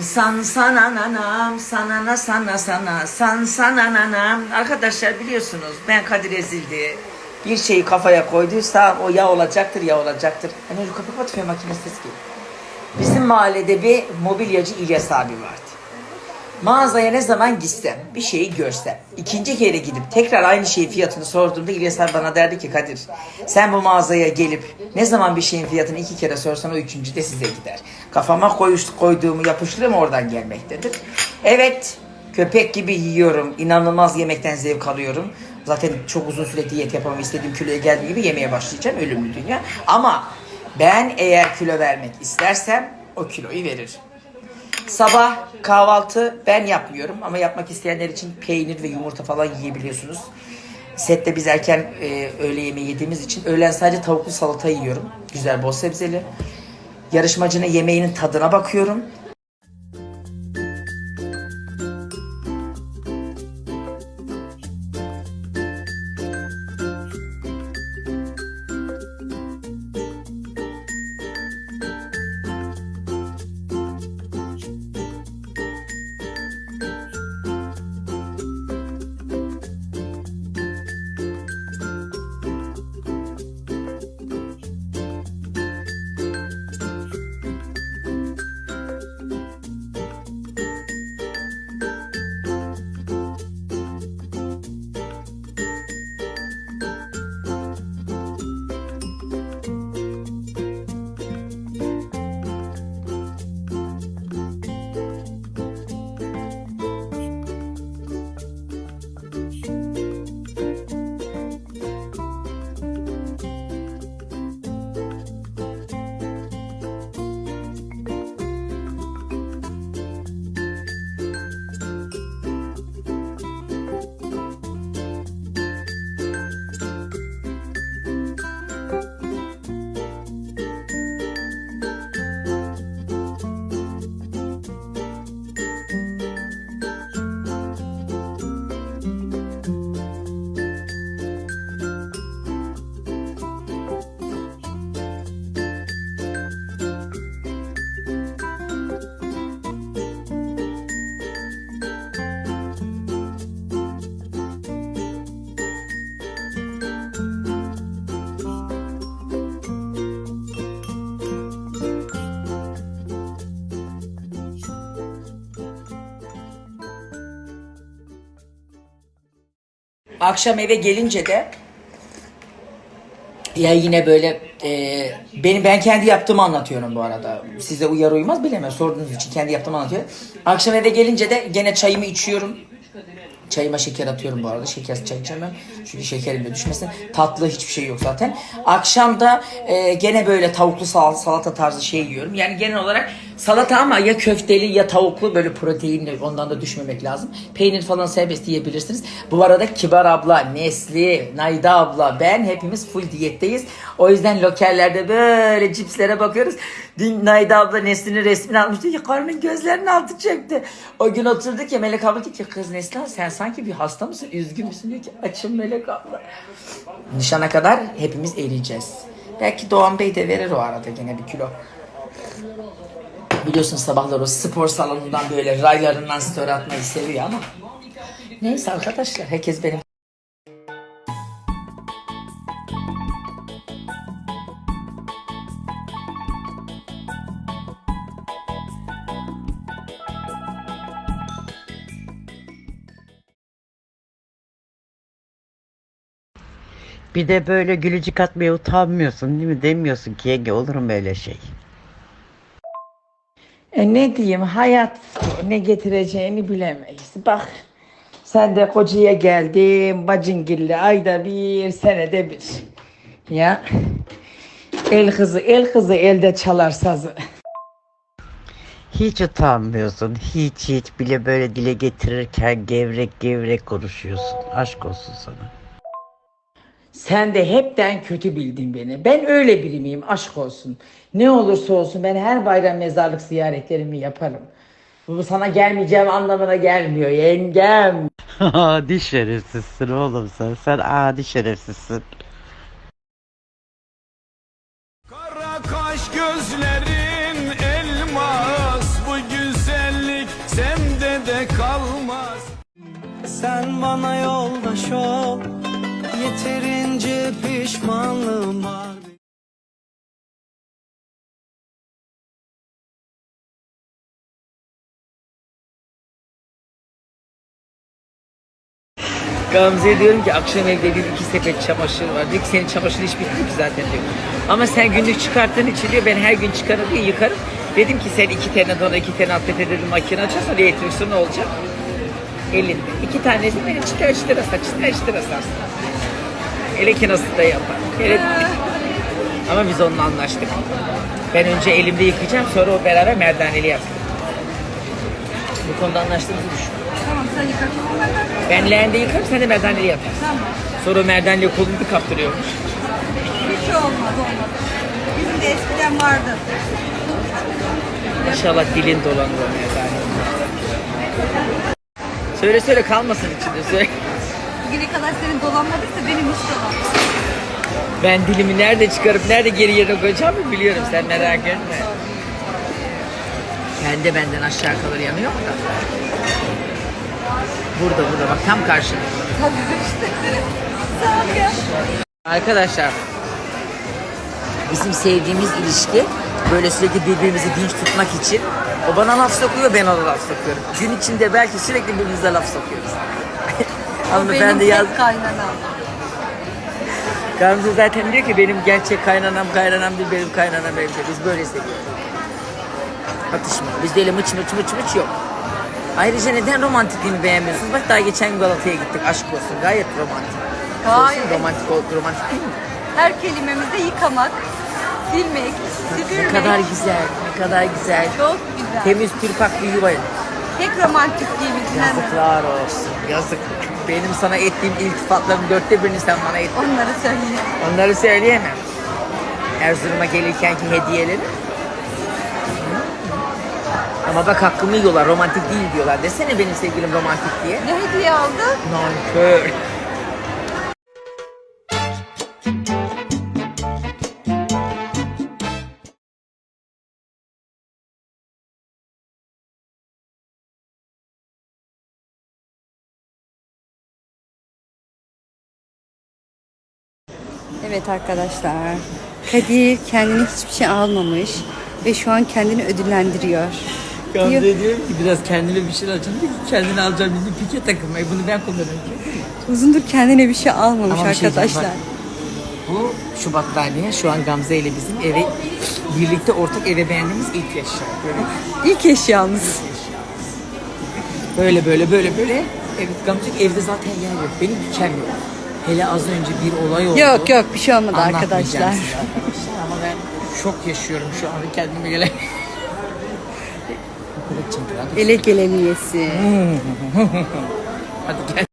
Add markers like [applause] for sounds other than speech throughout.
San sana nanam, sana na sana sana, san sana nanam. Arkadaşlar biliyorsunuz ben Kadir Ezildi. Bir şeyi kafaya koyduysa o ya olacaktır ya olacaktır. Hani şu kapı kapat makine ses geliyor. Bizim mahallede bir mobilyacı İlyas abi vardı. Mağazaya ne zaman gitsem, bir şeyi görsem, ikinci kere gidip tekrar aynı şeyin fiyatını sorduğumda İlyas abi bana derdi ki Kadir sen bu mağazaya gelip ne zaman bir şeyin fiyatını iki kere sorsan o üçüncü de size gider. Kafama koyuş, koyduğumu yapıştırım oradan gelmektedir. Evet köpek gibi yiyorum, inanılmaz yemekten zevk alıyorum. Zaten çok uzun süre diyet yapamam istediğim kiloya geldiğim gibi yemeye başlayacağım ölümlü dünya. Ama ben eğer kilo vermek istersem o kiloyu veririm. Sabah kahvaltı ben yapmıyorum ama yapmak isteyenler için peynir ve yumurta falan yiyebiliyorsunuz. Sette biz erken e, öğle yemeği yediğimiz için öğlen sadece tavuklu salata yiyorum. Güzel bol sebzeli. Yarışmacının yemeğinin tadına bakıyorum. Akşam eve gelince de ya yine böyle e, benim ben kendi yaptığımı anlatıyorum bu arada. Size uyar uymaz bilemem sorduğunuz için kendi yaptığımı anlatıyorum. Akşam eve gelince de gene çayımı içiyorum. Çayıma şeker atıyorum bu arada. Şekersiz çay içemem. Çünkü şekerim de düşmesin. Tatlı hiçbir şey yok zaten. Akşam da e, gene böyle tavuklu sal- salata tarzı şey yiyorum. Yani genel olarak salata ama ya köfteli ya tavuklu böyle proteinli ondan da düşmemek lazım. Peynir falan serbest yiyebilirsiniz. Bu arada Kibar abla, Nesli, Nayda abla ben hepimiz full diyetteyiz. O yüzden lokellerde böyle cipslere bakıyoruz. Dün Nayda abla Nesli'nin resmini almıştı. Ya karnın gözlerinin altı çöktü. O gün oturduk ya Melek abla dedi ki kız Neslihan sen sanki bir hasta mısın? Üzgün müsün? Diyor ki açım Melek abla. Nişana kadar hepimiz eriyeceğiz. Belki Doğan Bey de verir o arada gene bir kilo. Biliyorsun sabahlar o spor salonundan böyle raylarından story atmayı seviyor ama. Neyse arkadaşlar herkes benim Bir de böyle gülücük atmaya utanmıyorsun değil mi? Demiyorsun ki yenge olur mu öyle şey? E ne diyeyim hayat ne getireceğini bilemeyiz. Bak sen de kocaya geldin bacıngilli ayda bir senede bir. Ya el kızı el kızı elde çalar sazı. Hiç utanmıyorsun. Hiç hiç bile böyle dile getirirken gevrek gevrek konuşuyorsun. Aşk olsun sana. Sen de hepten kötü bildin beni. Ben öyle biri miyim aşk olsun. Ne olursa olsun ben her bayram mezarlık ziyaretlerimi yaparım. Bu sana gelmeyeceğim anlamına gelmiyor yengem. [laughs] adi şerefsizsin oğlum sen. Sen adi şerefsizsin. Kara kaş gözlerin elmas Bu güzellik sende de kalmaz Sen bana yoldaş ol Yeterince pişmanlığım var Gamze'ye diyorum ki akşam evde bir iki sepet çamaşır var. Diyor ki senin çamaşır hiç bitmiyor ki zaten diyor. Ama sen günlük çıkarttığın için diyor ben her gün çıkarım diye yıkarım. Dedim ki sen iki tane dona iki tane atlet dedim makine açarsan su ne olacak? Elinde. İki tanesi benim çıkar çıtıra saç çıtıra çıtıra sarsın. Ele nasıl da yapar. Ele... Ama biz onunla anlaştık. Ben önce elimde yıkayacağım sonra o beraber merdaneli yapsın. Bu konuda anlaştığımızı düşün. Tamam sen yıka. Ben leğende yıkarım sen de merdaneli yaparsın. Tamam. Sonra merdaneli kolunu kaptırıyormuş. Hiç olmaz olmaz. Bizim de eskiden vardı. İnşallah dilin dolanır o merdane. Söyle söyle kalmasın içinde söyle. Bugüne kadar senin dolanmadıysa benim hiç dolanmadı. Ben dilimi nerede çıkarıp nerede geri yerine koyacağımı biliyorum sen merak etme. Kendi benden aşağı kalır yanı yok da. Burada burada bak tam karşında. Tabii işte. Sağ ol ya. Arkadaşlar bizim sevdiğimiz ilişki böyle sürekli birbirimizi dinç tutmak için o bana laf sokuyor ben ona laf sokuyorum. Gün içinde belki sürekli birbirimize laf sokuyoruz. Hanımefendi yaz. kaynanam. Gamze zaten diyor ki benim gerçek kaynanam kaynanam değil benim kaynanam diyor. Biz böyle seviyoruz. Atışma. Bizde öyle mıç mıç mıç mıç yok. Ayrıca neden romantikliğimi beğenmiyorsunuz? Bak daha geçen gün Galata'ya gittik. Aşk olsun. Gayet romantik. Gayet. Olsun, romantik, ol- romantik değil mi? Her kelimemizde yıkamak, silmek, Ne süpürmek. kadar güzel, ne kadar güzel. Çok güzel. Temiz pürpak bir yuva. Tek romantikliğimizden Yazıklar olsun. Yazık. Benim sana ettiğim iltifatların dörtte birini sen bana ettin. onları söyleyeyim. Onları söyleyemem. Erzurum'a gelirkenki hediyeleri. Ama bak hakkımı yiyorlar, romantik değil diyorlar. Desene benim sevgilim romantik diye. Ne hediye aldı? Nankör. Evet arkadaşlar. Kadir kendine hiçbir şey almamış ve şu an kendini ödüllendiriyor. Gamze Diyor- ki biraz kendine bir şeyler. Diyor ki kendine alacağım dedi pike takılmayı. Bunu ben kullanıyorum. Uzundur kendine bir şey almamış Ama bir şey diyeceğim, arkadaşlar. bak. Bu şu battaniye şu an Gamze ile bizim eve birlikte ortak eve beğendiğimiz ilk eşya. Böyle İlk eşyamız. Böyle böyle böyle böyle. Evet Gamze evde zaten yer yok. Benim dikem yok. Hele az önce bir olay oldu. Yok yok bir şey olmadı Anlatmayacağım arkadaşlar. size arkadaşlar ama ben şok yaşıyorum şu anda kendime gelen. Ele geleniyesi. [laughs] Hadi gel.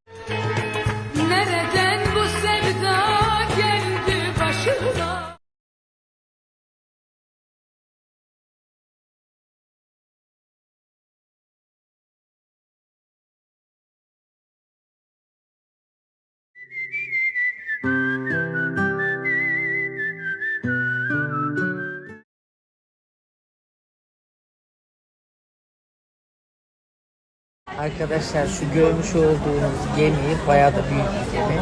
Arkadaşlar şu görmüş olduğunuz gemi bayağı da büyük bir gemi.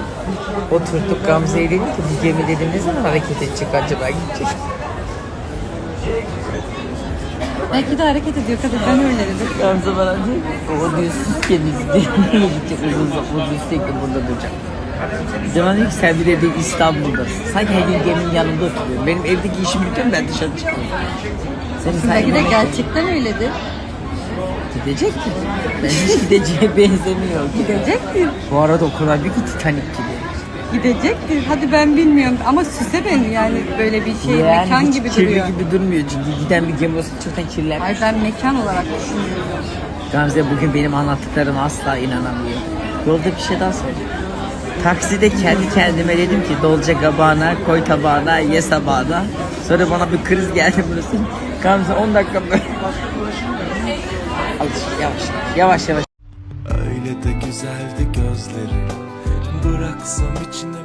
Oturduk Gamze'ye dedim ki bu gemi dedim ne zaman hareket edecek acaba gidecek. Belki de hareket ediyor Kadir ben öyle dedim. Gamze bana diyor o diyor siz gemisi diye gidecek uzun zaman diyor sürekli burada duracak. Zaman diyor ki sen bir de İstanbul'dasın. Sanki her gün geminin yanında oturuyorum. Benim evdeki işim bitiyor ben dışarı çıkıyorum. Senin Belki de gerçekten öyledir. Gidecek ki. Gideceğe [laughs] benzemiyor. Gidecektir. Bu arada o kadar büyük ki Titanic gibi. Gidecektir. Hadi ben bilmiyorum ama süse ben yani böyle bir şey yani mekan gibi kirli duruyor. gibi durmuyor. Ciddi giden bir gemi olsa çoktan kirlenmiş. Hayır ben mekan olarak düşünüyorum. Gamze bugün benim anlattıklarıma asla inanamıyor. Yolda bir şey daha söyleyeyim. Takside kendi kendime dedim ki Dolce Gabbana, koy tabağına, ye sabahına. Sonra bana bir kriz geldi burası. Gamze 10 dakika böyle Alış, yavaş, yavaş yavaş. Öyle de güzeldi gözleri. Bıraksam içine